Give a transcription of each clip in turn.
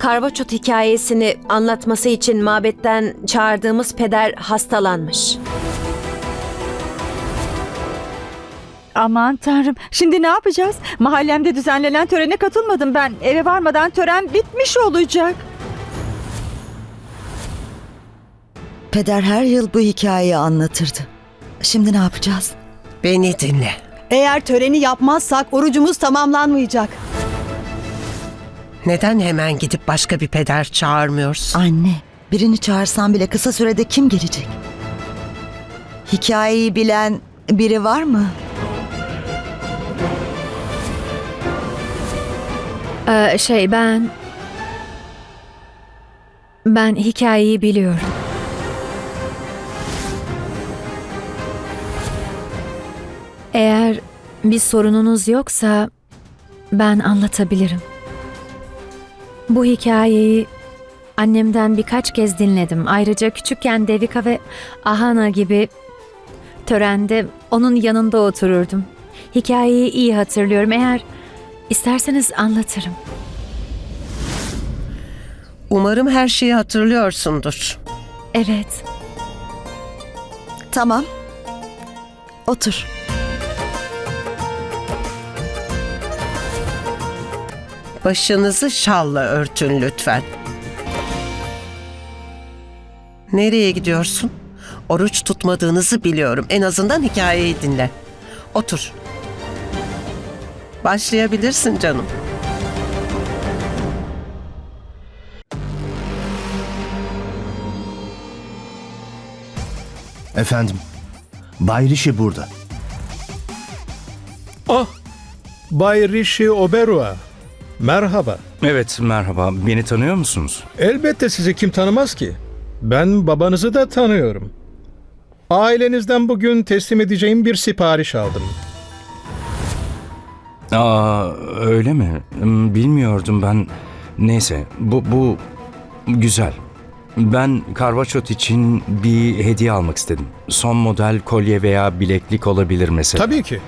Karvaçot hikayesini anlatması için mabetten çağırdığımız peder hastalanmış. Aman tanrım. Şimdi ne yapacağız? Mahallemde düzenlenen törene katılmadım ben. Eve varmadan tören bitmiş olacak. Peder her yıl bu hikayeyi anlatırdı. Şimdi ne yapacağız? Beni dinle. Eğer töreni yapmazsak orucumuz tamamlanmayacak. Neden hemen gidip başka bir peder çağırmıyorsun? Anne, birini çağırsan bile kısa sürede kim gelecek? Hikayeyi bilen biri var mı? Ee, şey ben... Ben hikayeyi biliyorum. Eğer bir sorununuz yoksa ben anlatabilirim. Bu hikayeyi annemden birkaç kez dinledim. Ayrıca küçükken Devika ve Ahana gibi törende onun yanında otururdum. Hikayeyi iyi hatırlıyorum. Eğer isterseniz anlatırım. Umarım her şeyi hatırlıyorsundur. Evet. Tamam. Otur. Başınızı şalla örtün lütfen. Nereye gidiyorsun? Oruç tutmadığınızı biliyorum. En azından hikayeyi dinle. Otur. Başlayabilirsin canım. Efendim, Bay Rishi burada. Ah, Bay Rishi Oberoi. Merhaba. Evet, merhaba. Beni tanıyor musunuz? Elbette sizi kim tanımaz ki? Ben babanızı da tanıyorum. Ailenizden bugün teslim edeceğim bir sipariş aldım. Aa, öyle mi? Hmm, Bilmiyordum ben. Neyse, bu, bu güzel. Ben Karvaçot için bir hediye almak istedim. Son model kolye veya bileklik olabilir mesela. Tabii ki.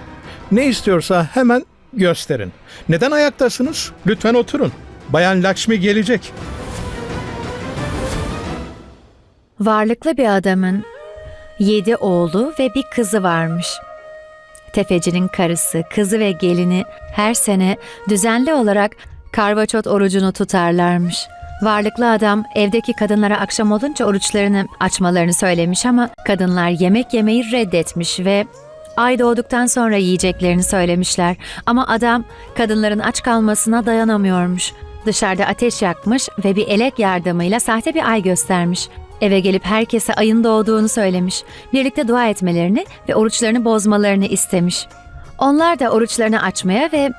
Ne istiyorsa hemen gösterin. Neden ayaktasınız? Lütfen oturun. Bayan Lakshmi gelecek. Varlıklı bir adamın yedi oğlu ve bir kızı varmış. Tefecinin karısı, kızı ve gelini her sene düzenli olarak karvaçot orucunu tutarlarmış. Varlıklı adam evdeki kadınlara akşam olunca oruçlarını açmalarını söylemiş ama kadınlar yemek yemeyi reddetmiş ve ay doğduktan sonra yiyeceklerini söylemişler. Ama adam kadınların aç kalmasına dayanamıyormuş. Dışarıda ateş yakmış ve bir elek yardımıyla sahte bir ay göstermiş. Eve gelip herkese ayın doğduğunu söylemiş. Birlikte dua etmelerini ve oruçlarını bozmalarını istemiş. Onlar da oruçlarını açmaya ve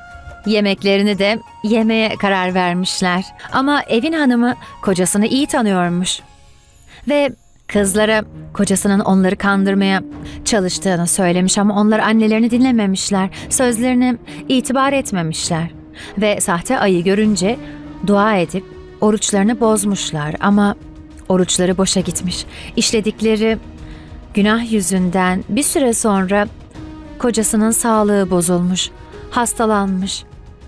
yemeklerini de yemeye karar vermişler. Ama evin hanımı kocasını iyi tanıyormuş. Ve kızlara kocasının onları kandırmaya çalıştığını söylemiş ama onlar annelerini dinlememişler. Sözlerine itibar etmemişler. Ve sahte ayı görünce dua edip oruçlarını bozmuşlar ama oruçları boşa gitmiş. İşledikleri günah yüzünden bir süre sonra kocasının sağlığı bozulmuş, hastalanmış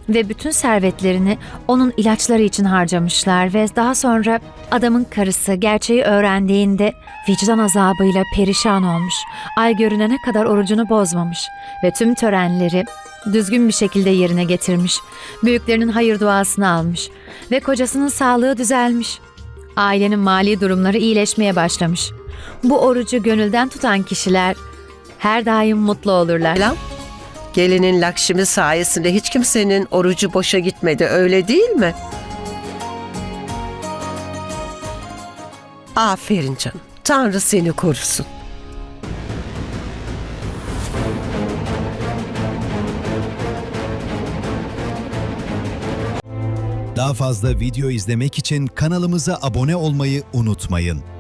ve bütün servetlerini onun ilaçları için harcamışlar ve daha sonra adamın karısı gerçeği öğrendiğinde vicdan azabıyla perişan olmuş. Ay görünene kadar orucunu bozmamış ve tüm törenleri düzgün bir şekilde yerine getirmiş. Büyüklerinin hayır duasını almış ve kocasının sağlığı düzelmiş. Ailenin mali durumları iyileşmeye başlamış. Bu orucu gönülden tutan kişiler her daim mutlu olurlar. Lan, gelinin Lakşimi sayesinde hiç kimsenin orucu boşa gitmedi öyle değil mi? Aferin canım. Tanrı seni korusun. Daha fazla video izlemek için kanalımıza abone olmayı unutmayın.